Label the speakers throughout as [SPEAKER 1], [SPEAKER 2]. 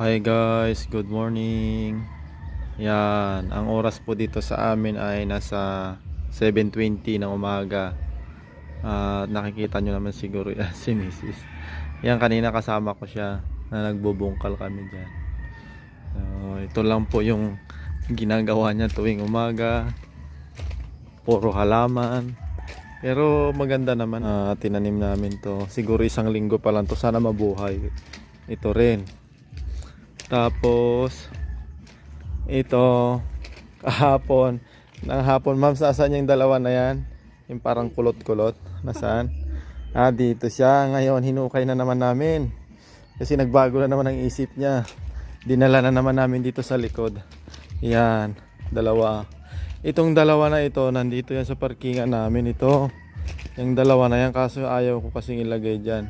[SPEAKER 1] Hi guys, good morning. Yan, ang oras po dito sa amin ay nasa 7.20 ng umaga. At nakikita nyo naman siguro yan si Mrs. Yan, kanina kasama ko siya na nagbubungkal kami dyan. So, ito lang po yung ginagawa niya tuwing umaga. Puro halaman. Pero maganda naman. Ah, tinanim namin to. Siguro isang linggo pa lang to. Sana mabuhay. Ito rin. Tapos, ito, kahapon, ng hapon, ma'am, saan yung dalawa na yan? Yung parang kulot-kulot, nasaan? Ah, dito siya. Ngayon, hinukay na naman namin. Kasi nagbago na naman ang isip niya. Dinala na naman namin dito sa likod. Yan, dalawa. Itong dalawa na ito, nandito yan sa parkingan namin ito. Yung dalawa na yan, kaso ayaw ko kasing ilagay dyan.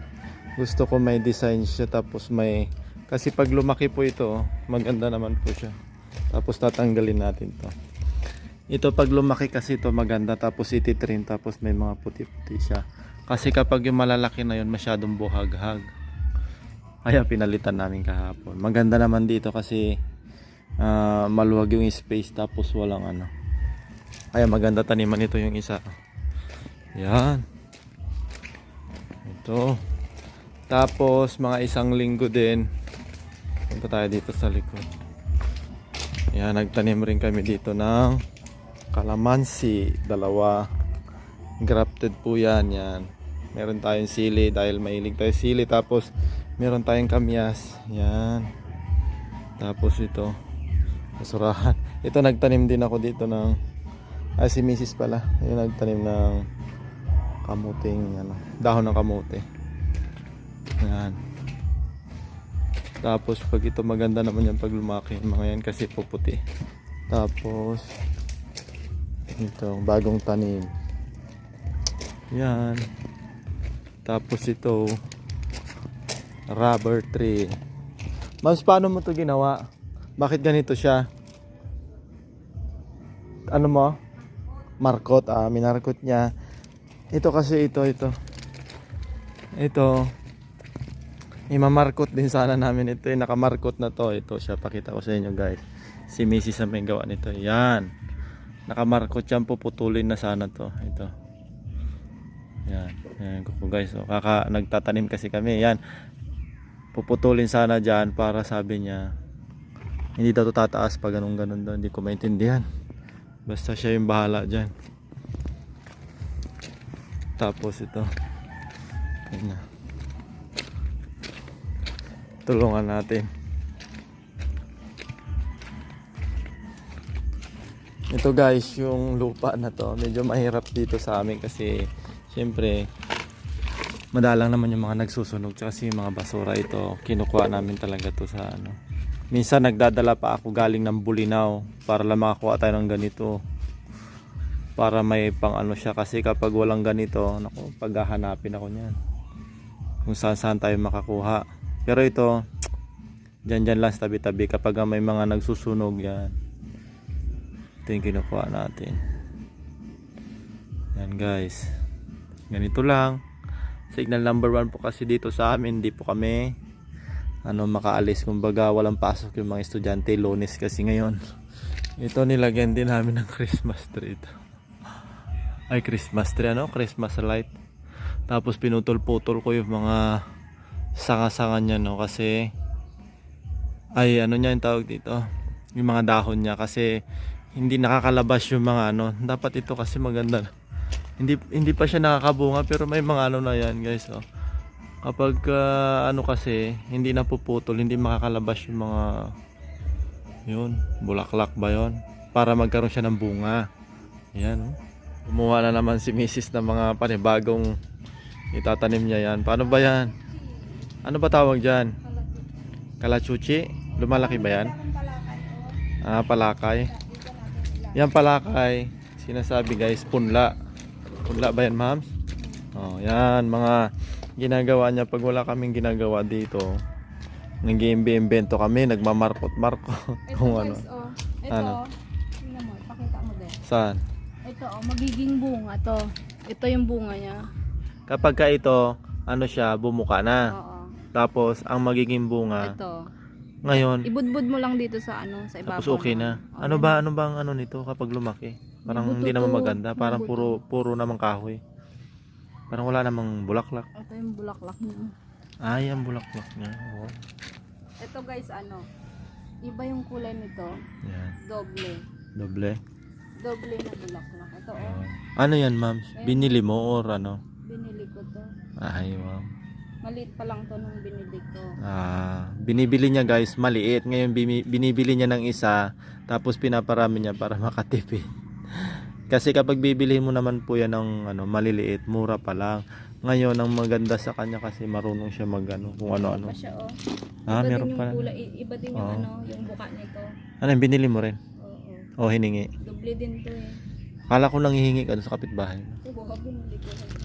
[SPEAKER 1] Gusto ko may design siya, tapos may... Kasi pag lumaki po ito, maganda naman po siya. Tapos tatanggalin natin to. Ito pag lumaki kasi ito maganda, tapos ititrim, tapos may mga puti-puti siya. Kasi kapag yung malalaki na yun, masyadong buhag-hag. Kaya pinalitan namin kahapon. Maganda naman dito kasi ah, maluwag yung space tapos walang ano. Kaya maganda taniman ito yung isa. Yan. Ito. Tapos mga isang linggo din. Punta tayo dito sa likod. Yan, nagtanim rin kami dito ng kalamansi. Dalawa. Grafted po yan. Yan. Meron tayong sili dahil mahilig tayo sili. Tapos meron tayong kamyas. Yan. Tapos ito. Basurahan. Ito nagtanim din ako dito ng ah, si Mrs. pala. Yung nagtanim ng kamuting ano, dahon ng kamote. Yan. Tapos pag ito maganda naman yan pag lumaki. Mga yan kasi puputi. Tapos ito bagong tanim. Yan. Tapos ito rubber tree. Mas paano mo to ginawa? Bakit ganito siya? Ano mo? Markot. Ah, minarkot niya. Ito kasi ito, ito. Ito. Imamarkot din sana namin ito. Eh. Nakamarkot na to. Ito siya. Pakita ko sa inyo guys. Si Mrs. ang may gawa nito. Yan. Nakamarkot yan. Puputulin na sana to. Ito. Yan. Yan ko guys. So, kaka nagtatanim kasi kami. Yan. Puputulin sana dyan para sabi niya hindi daw to tataas pag ganun ganun daw. Hindi ko maintindihan. Basta siya yung bahala dyan. Tapos ito. Ayun na. Tulungan natin. Ito guys, yung lupa na to, medyo mahirap dito sa amin kasi syempre madalang naman yung mga nagsusunog kasi yung mga basura. Ito kinukuha namin talaga to sa ano. Minsan nagdadala pa ako galing ng Bulinaw para lang makakuha tayo ng ganito. Para may pang ano siya. Kasi kapag walang ganito naku paghahanapin ako niyan. Kung saan saan tayo makakuha pero ito dyan dyan lang tabi tabi kapag may mga nagsusunog yan. Ito yung kinukuha natin. Yan guys. Ganito lang. Signal number 1 po kasi dito sa amin. Hindi po kami ano makaalis. Kumbaga walang pasok yung mga estudyante. Lunes kasi ngayon. Ito nilagyan din namin ng Christmas tree. Ito. ay Christmas tree ano? Christmas light. Tapos pinutol-putol ko yung mga sanga-sanga niya no? Kasi ay ano niya yung tawag dito? Yung mga dahon niya. Kasi hindi nakakalabas yung mga ano? Dapat ito kasi maganda. Hindi hindi pa siya nakakabunga pero may mga ano na yan guys oh. kapag ah, ano kasi hindi napuputol hindi makakalabas yung mga yun bulaklak ba yun? Para magkaroon siya ng bunga. Yan oh. Kumuha na naman si Mrs. ng mga panibagong itatanim niya yan. Paano ba yan ano ba tawag dyan kalachuchi lumalaki ba yan ah palakay yan palakay sinasabi guys punla punla ba yan ma'am oh yan mga ginagawa niya pag wala kaming ginagawa dito nag-iimbento kami nagmamarkot markot
[SPEAKER 2] Ito
[SPEAKER 1] kung ano
[SPEAKER 2] guys, oh. Ito,
[SPEAKER 1] Ano?
[SPEAKER 2] tingnan mo, pakita mo din.
[SPEAKER 1] saan
[SPEAKER 2] Ito, oh, magiging bunga to. Ito yung bunga niya.
[SPEAKER 1] kapag ka ito ano siya bumuka na
[SPEAKER 2] Oo.
[SPEAKER 1] Tapos ang magiging bunga
[SPEAKER 2] Ito.
[SPEAKER 1] Ngayon,
[SPEAKER 2] Ibudbud mo lang dito sa ano, sa ibabaw.
[SPEAKER 1] tapos okay na.
[SPEAKER 2] Oo,
[SPEAKER 1] Ano ba, ano bang ano nito kapag lumaki? Parang
[SPEAKER 2] May buto
[SPEAKER 1] hindi naman
[SPEAKER 2] to.
[SPEAKER 1] maganda.
[SPEAKER 2] May
[SPEAKER 1] Parang
[SPEAKER 2] buto.
[SPEAKER 1] puro, puro namang kahoy. Parang wala namang bulaklak.
[SPEAKER 2] Ito yung bulaklak niya.
[SPEAKER 1] Ay, ang bulaklak niya. Oh.
[SPEAKER 2] Ito guys, ano, iba yung kulay nito.
[SPEAKER 1] Yan.
[SPEAKER 2] Doble.
[SPEAKER 1] Doble.
[SPEAKER 2] Doble na bulaklak. Ito oh.
[SPEAKER 1] Ano yan, ma'am? Binili mo or ano?
[SPEAKER 2] binili ko to.
[SPEAKER 1] Ay, wow.
[SPEAKER 2] Maliit pa lang to nung binili ko.
[SPEAKER 1] Ah, binibili niya guys, maliit. Ngayon binibili niya ng isa, tapos pinaparami niya para makatipid. Kasi kapag bibili mo naman po yan ng ano, maliliit, mura pa lang. Ngayon, ang maganda sa kanya kasi marunong siya mag ano, kung ano-ano.
[SPEAKER 2] Iba siya oh.
[SPEAKER 1] Ah,
[SPEAKER 2] iba
[SPEAKER 1] meron
[SPEAKER 2] din yung
[SPEAKER 1] pa.
[SPEAKER 2] kulay, i- iba din yung
[SPEAKER 1] Oo.
[SPEAKER 2] ano, yung buka nito.
[SPEAKER 1] Ano, yung binili mo rin?
[SPEAKER 2] Oo.
[SPEAKER 1] O hiningi?
[SPEAKER 2] Doble din to eh.
[SPEAKER 1] Kala ko nang hihingi ka sa kapitbahay.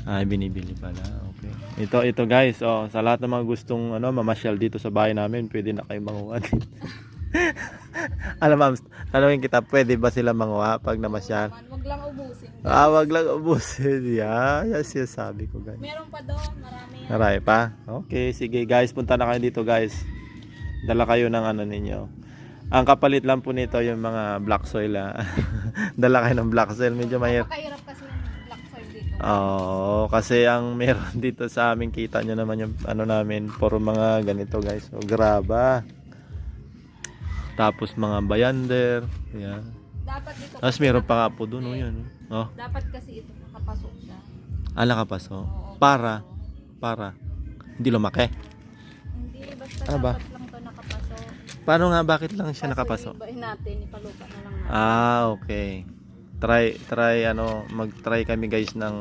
[SPEAKER 1] Ay, binibili pala. Okay. Ito, ito guys, oh, sa lahat ng mga gustong ano, mamasyal dito sa bahay namin, pwede na kayo manguha dito. Alam ma'am, tanongin kita, pwede ba sila manguha pag namasyal?
[SPEAKER 2] Wag lang ubusin.
[SPEAKER 1] Ah, wag lang ubusin. Yeah, yan siya sabi ko guys.
[SPEAKER 2] Meron pa doon, marami.
[SPEAKER 1] Marami pa? Okay, sige guys, punta na kayo dito guys. Dala kayo ng ano ninyo. Ang kapalit lang po nito yung mga black soil. Ah. Dala kayo ng black soil, medyo mahirap.
[SPEAKER 2] Napakahirap kasi ng black soil dito.
[SPEAKER 1] Oo, kasi ang meron dito sa amin, kita nyo naman yung ano namin, puro mga ganito guys. O graba. Tapos mga bayander. Yan.
[SPEAKER 2] Dapat dito.
[SPEAKER 1] Tapos meron pa nga po doon, oh, yan. Oh,
[SPEAKER 2] Dapat kasi ito nakapasok siya.
[SPEAKER 1] pa so.
[SPEAKER 2] Oo,
[SPEAKER 1] Para, para. Hindi lumaki.
[SPEAKER 2] Hindi, basta
[SPEAKER 1] Ano ba?
[SPEAKER 2] dapat nakapasok.
[SPEAKER 1] Paano nga, bakit lang siya nakapasok?
[SPEAKER 2] Ibahin natin, ipalupa na lang natin.
[SPEAKER 1] Ah, okay. Try, try, ano, mag-try kami guys ng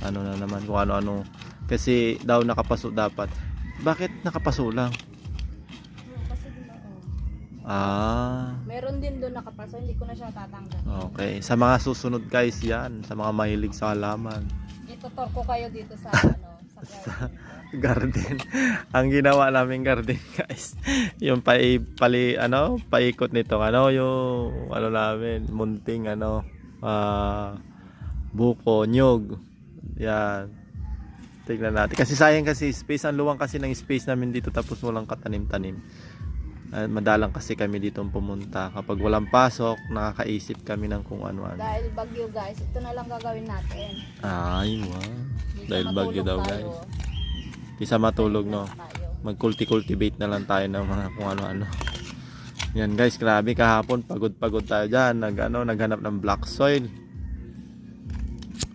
[SPEAKER 1] ano na naman, kung ano-ano. Kasi daw nakapasok dapat. Bakit nakapasok lang?
[SPEAKER 2] Kasi.
[SPEAKER 1] Ah,
[SPEAKER 2] Meron din doon nakapasok, hindi ko na siya tatanggal.
[SPEAKER 1] okay. Sa mga susunod guys yan, sa mga mahilig sa halaman.
[SPEAKER 2] Itutor ko kayo dito sa ano, sa garden.
[SPEAKER 1] Garden. Ang ginawa namin garden guys, yung pai, pali, ano, paikot nito, ano, yung, ano namin, munting, ano, ah, buko, nyog. Yan. Tignan natin. Kasi sayang kasi space, ang luwang kasi ng space namin dito tapos walang katanim-tanim. At madalang kasi kami dito pumunta. Kapag walang pasok, nakakaisip kami ng kung ano-ano.
[SPEAKER 2] Dahil bagyo guys, ito na lang gagawin natin.
[SPEAKER 1] Ay, wow. Dahil bagyo daw,
[SPEAKER 2] tayo.
[SPEAKER 1] guys. Kisa matulog, no?
[SPEAKER 2] Tayo.
[SPEAKER 1] mag-culti-cultivate na lang tayo ng mga kung ano-ano. Yan guys, grabe kahapon pagod-pagod tayo diyan, nag ano, naghanap ng black soil.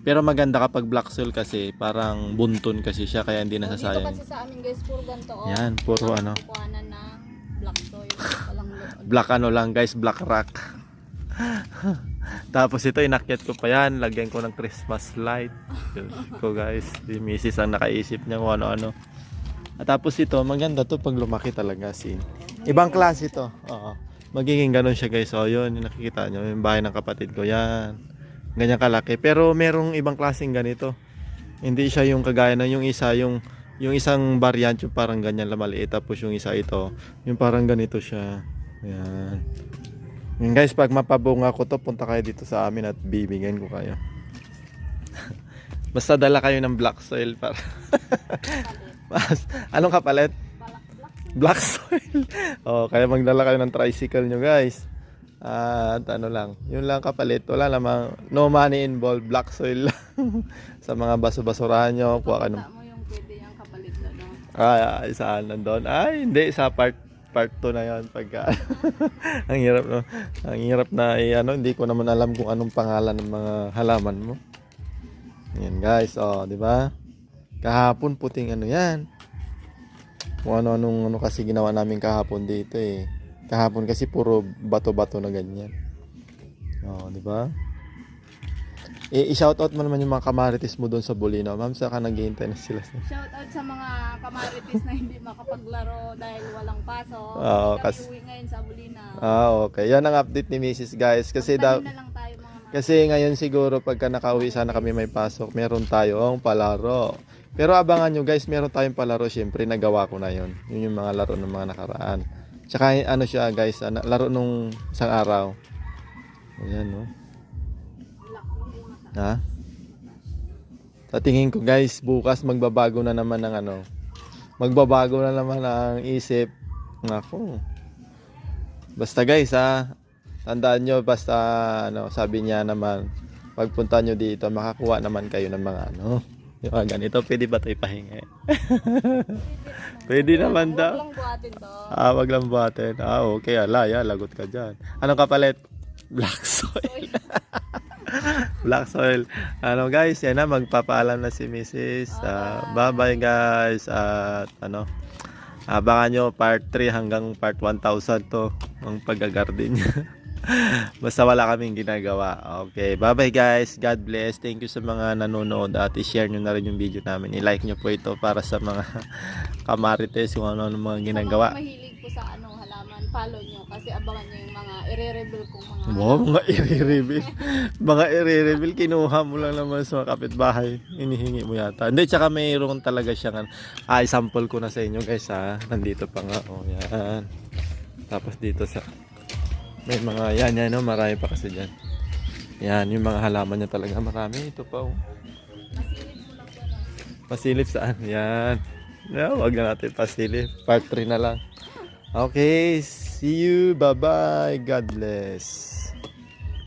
[SPEAKER 1] Pero maganda kapag black soil kasi parang bunton kasi siya kaya hindi
[SPEAKER 2] Dito
[SPEAKER 1] nasasayang.
[SPEAKER 2] kasi sa amin guys, puro ganito. Oh.
[SPEAKER 1] Yan, puro ano.
[SPEAKER 2] kukuhanan ng black soil.
[SPEAKER 1] Black ano lang guys, black rock. Tapos ito inakyat ko pa yan, lagyan ko ng Christmas light. Diyos ko guys, si Mrs. ang nakaisip niya kung ano-ano. At tapos ito, maganda to pag lumaki talaga si. Ibang klase to. Oo. Magiging ganun siya guys. So yun, yung nakikita nyo, yung bahay ng kapatid ko. Yan. Ganyan kalaki. Pero merong ibang klaseng ganito. Hindi siya yung kagaya na yung isa, yung yung isang variant yung parang ganyan lang maliit. Tapos yung isa ito, yung parang ganito siya. Yan. Yan guys, pag mapabunga ko to, punta kayo dito sa amin at bibigyan ko kayo. Basta dala kayo ng black soil para. Mas- Anong kapalit? Black soil. oh, kaya magdala kayo ng tricycle nyo guys. At ano lang, yun lang kapalit. Wala namang, no money involved, black soil lang. sa mga baso-basurahan nyo, kuha ka ng
[SPEAKER 2] mo yung pwede yung kapalit na
[SPEAKER 1] ay, ay, saan nandun? Ay, hindi. Sa part part 2 na yon pagka ang hirap no? Ang hirap na eh, ano hindi ko naman alam kung anong pangalan ng mga halaman mo. Yan guys oh di ba? Kahapon puting ano yan. Kung ano anong ano kasi ginawa namin kahapon dito eh. Kahapon kasi puro bato-bato na ganyan. Oh di ba eh, i-shoutout mo naman yung mga kamarites mo doon sa Bulino. Ma'am, saka naghihintay na sila.
[SPEAKER 2] Shout out sa mga kamarites na hindi makapaglaro dahil walang pasok.
[SPEAKER 1] Oo,
[SPEAKER 2] Kami
[SPEAKER 1] kas-
[SPEAKER 2] uwi ngayon sa Bulina.
[SPEAKER 1] Ah, okay. Yan ang update ni Mrs. guys. Kasi daw,
[SPEAKER 2] na lang tayo mga mga.
[SPEAKER 1] kasi ngayon siguro pagka nakauwi sana kami may pasok, meron tayong palaro. Pero abangan nyo guys, meron tayong palaro. Syempre, nagawa ko na yon. Yun yung mga laro ng mga nakaraan. Tsaka ano siya guys, ano, laro nung isang araw. Ayan, no? Ha? Sa tingin ko guys, bukas magbabago na naman ng ano, magbabago na naman ang isip. Nako. Basta guys ha, tandaan nyo basta ano, sabi niya naman, pagpunta nyo dito, makakuha naman kayo ng mga ano, yung mga ganito, pwede ba ito ipahinga? pwede naman daw.
[SPEAKER 2] Huwag lang buhatin to.
[SPEAKER 1] Ah, wag lang buhatin. Ah, okay. Ala, ya, lagot ka dyan. Anong kapalit? Black soil. Black soil. Ano guys, yan na, magpapaalam na si Mrs. Ah, bye-bye guys. At ano, abangan nyo part 3 hanggang part 1000 to ang pag-garden niya. Basta wala kaming ginagawa. Okay, bye-bye guys. God bless. Thank you sa mga nanonood at i-share nyo na rin yung video namin. I-like nyo po ito para sa mga kamarites kung ano mga ginagawa.
[SPEAKER 2] Mahilig po sa ano, follow nyo kasi abangan nyo yung mga i-reveal kong mga
[SPEAKER 1] Wow, mga i-reveal. mga i-reveal, kinuha mo lang naman sa mga kapitbahay. Inihingi mo yata. Hindi, tsaka mayroon talaga siyang, ah, sample ko na sa inyo guys ha. Nandito pa nga, oh, yan. Tapos dito sa, may mga, yan, yan, no, marami pa kasi dyan. Yan, yung mga halaman niya talaga, marami. Ito pa, oh. Pasilip saan? Yan. Yeah, wag na natin pasilip. Part 3 na lang. Okay, see you. Bye-bye. God bless.